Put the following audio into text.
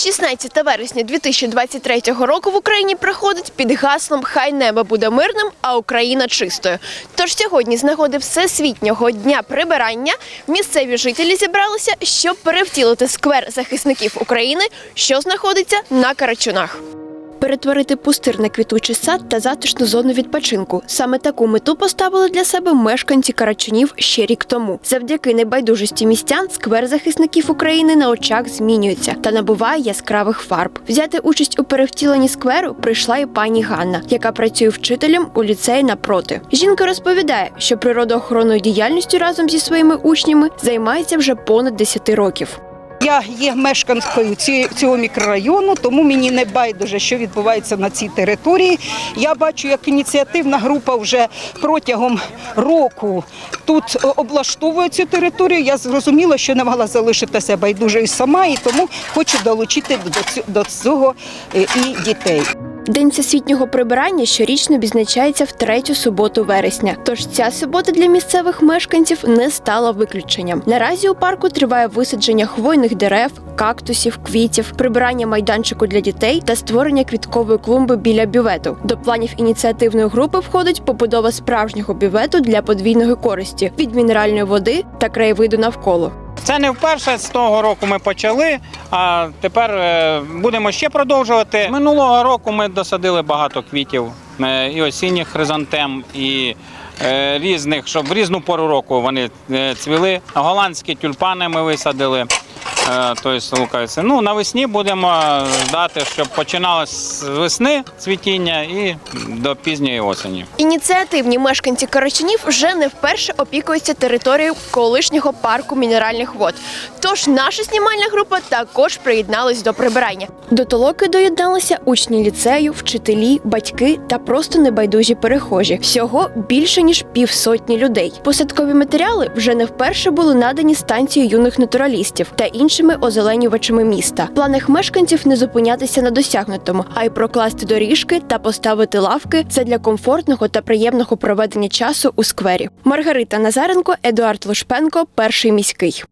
16 вересня 2023 року в Україні проходить під гаслом Хай небо буде мирним, а Україна чистою. Тож сьогодні, з нагоди Всесвітнього дня прибирання, місцеві жителі зібралися, щоб перевтілити сквер захисників України, що знаходиться на Карачунах. Перетворити пустир на квітучий сад та затишну зону відпочинку. Саме таку мету поставили для себе мешканці Карачунів ще рік тому. Завдяки небайдужості містян сквер захисників України на очах змінюється та набуває яскравих фарб. Взяти участь у перевтіленні скверу прийшла і пані Ганна, яка працює вчителем у ліцеї напроти. Жінка розповідає, що природоохоронною діяльністю разом зі своїми учнями займається вже понад 10 років. Я є мешканкою цього мікрорайону, тому мені не байдуже, що відбувається на цій території. Я бачу, як ініціативна група вже протягом року тут облаштовує цю територію. Я зрозуміла, що не могла залишитися байдужою сама, і тому хочу долучити до цього е, і дітей. День всесвітнього прибирання щорічно відзначається в третю суботу вересня. Тож ця субота для місцевих мешканців не стала виключенням. Наразі у парку триває висадження хвойних дерев, кактусів, квітів, прибирання майданчику для дітей та створення квіткової клумби біля бювету. До планів ініціативної групи входить побудова справжнього бювету для подвійної користі від мінеральної води та краєвиду навколо. Це не вперше з того року ми почали, а тепер е, будемо ще продовжувати. Минулого року ми досадили багато квітів е, і осінніх хризантем, і е, різних, щоб в різну пору року вони цвіли. Голландські тюльпани ми висадили. Е, Тобто луковиці. Ну, навесні будемо ждати, щоб починалось з весни цвітіння і до пізньої осені. Ініціативні мешканці Карачунів вже не вперше опікуються територією колишнього парку мінеральних вод. Тож наша знімальна група також приєдналась до прибирання. До толоки доєдналися учні ліцею, вчителі, батьки та просто небайдужі перехожі. Всього більше ніж півсотні людей. Посадкові матеріали вже не вперше були надані станцією юних натуралістів та іншими озеленювачами міста. В планах мешканців не зупинятися на досягнутому, а й прокласти доріжки та поставити лавки задля комфортного та приємного проведення часу у сквері. Маргарита Назаренко, Едуард Лушпенко, перший міський.